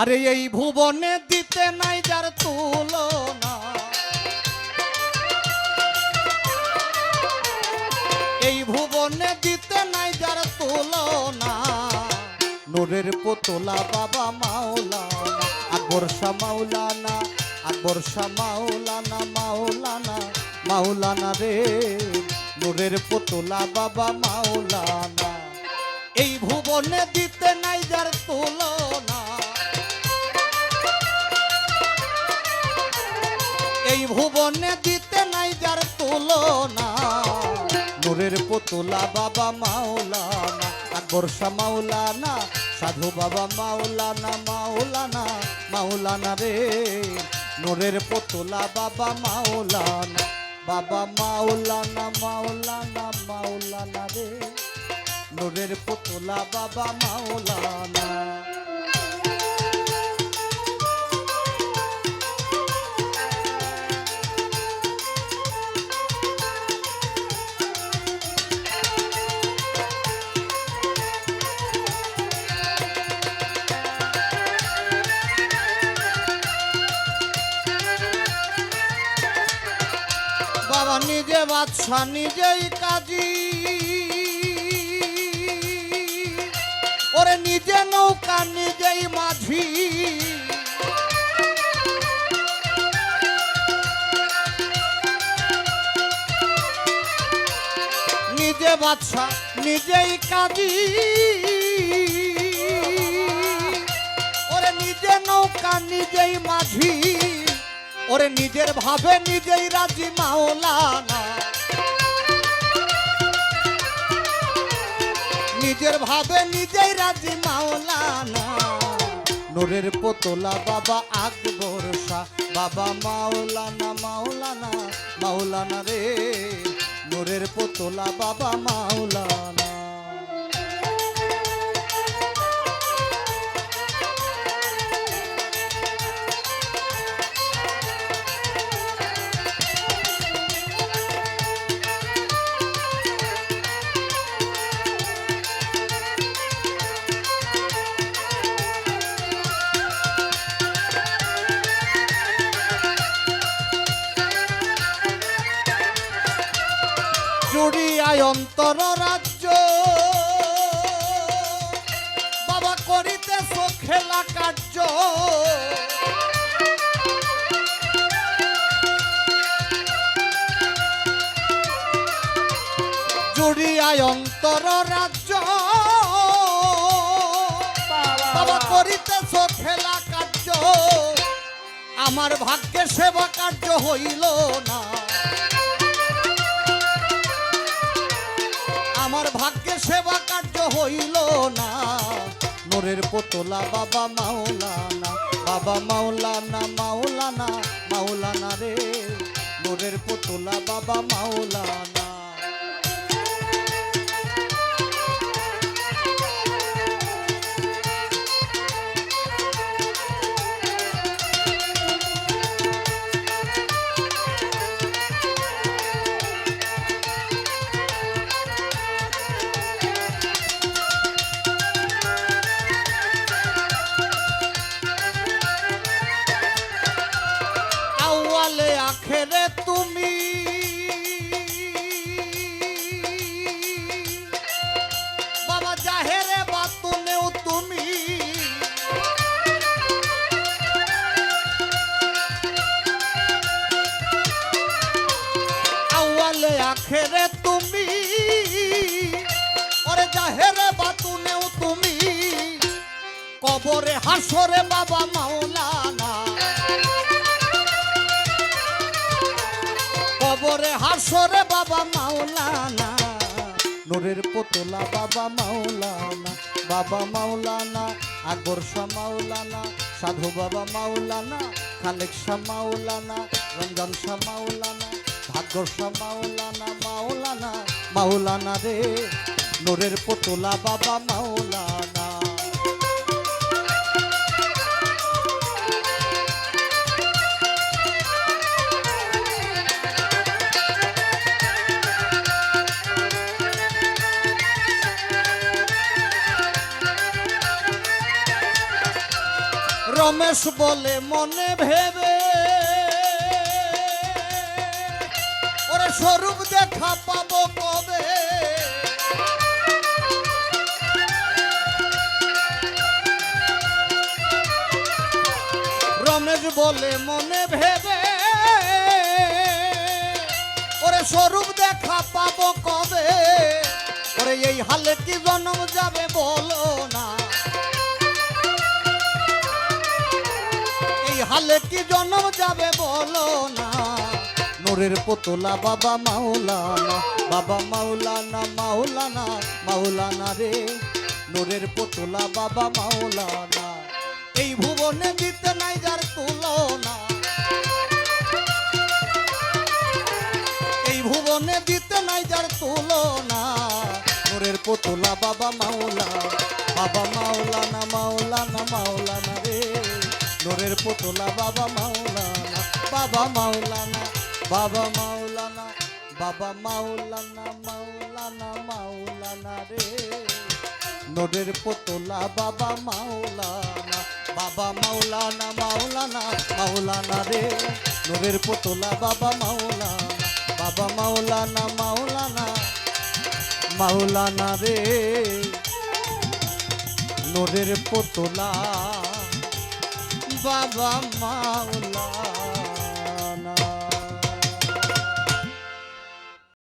আরে এই ভুবনে দিতে নাই যার তুলনা। এই ভুবনে দিতে নাই যার তুলনা। নোরের পোতলা বাবা মাওলানা, আকবর শাহ মাওলানা, আকবর শাহ মাওলানা মাওলানা মাওলানা রে। নোরের পোতলা বাবা মাওলানা, এই ভুবনে দিতে নাই যার তুলনা। ভুবনে দিতে নাই যার তুলনা। নূরের পুতুলা বাবা মাওলানা, আকবর শাহ মাওলানা, সাধু বাবা মাওলানা মাওলানা মাওলানা রে। নূরের পুতুলা বাবা মাওলানা বাবা মাওলানা মাওলানা মাওলানা রে। নূরের পুতুলা বাবা মাওলানা। নিজে বাদশা নিজেই কাজী। ওরে নিজে নৌকা, নিজেই মাঝি। নিজে বাদশা নিজেই কাজী। ওরে নিজে নৌকা, নিজেই মাঝি। ওরে নিজের ভাবে নিজেই রাজি মাওলানা নিজের ভাবে নিজেই রাজি মাওলানা নোরের পোতলা বাবা আকবর শাহ, বাবা মাওলানা মাওলানা মাওলানা রে। নোরের পোতলা বাবা মাওলানা। জুড়িয়ায় অন্তর রাজ্য। বাবা করিতেছ খেলা কার্য। জুড়িয়ায় অন্তর রাজ্য। বাবা করিতেছ খেলা কার্য। আমার ভাগ্যে সেবা কার্য হইল না। আমার ভাগ্যে সেবা কার্য হইল না। নোরের পোতলা বাবা মাওলানা বাবা মাওলানা মাওলানা মাওলানা রে। নোরের পোতলা বাবা মাওলানা। আখেরে তুমি? ওরে জাহেরে বাতুনেও তুমি? কবরে হাসরে বাবা মাওলানা। কবরে হাসরে বাবা মাওলানা। নোরের পোতলা বাবা মাওলানা বাবা মাওলানা, আকবর মাওলানা, সাধু বাবা মাওলানা, খালেক শাহ মাওলানা, রমজান শাহ মাওলানা। শাহ মাওলানা মাওলানা মাওলানা রে নোরের পোতলা বাবা মাওলানা। রমেশ বলে মনে ভেবে স্বরূপ দেখা পাবো কবে? রমেশ বলে, মনে ভেবে ওরে স্বরূপ দেখা পাবো কবে? ওরে এই হালে কি জন্ম যাবে বলো না। এই হালে কি জন্ম যাবে বলো না। নোরের পুতলা, বাবা মাওলানা বাবা মাওলানা মাওলানা মাওলানা রে। নোরের পুতলা, বাবা মাওলানা, এই ভুবনে দিতে নাই যার তুলনা। এই ভুবনে দিতে নাই যার তুলনা। নোরের পুতলা, বাবা মাওলা বাবা মাওলানা মাওলানা মাওলানা রে। নোরের পুতলা, বাবা মাওলানা বাবা মাওলানা। বাবা মাওলানা বাবা মাওলানা মাওলানা মাওলানা রে। নদের পুতলা বাবা মাওলানা বাবা মাওলানা মাওলানা মাওলানা রে। নদের পুতলা বাবা মাওলানা বাবা মাওলানা মাওলানা মাওলানা রে। নদের পুতলা বাবা মাওলানা।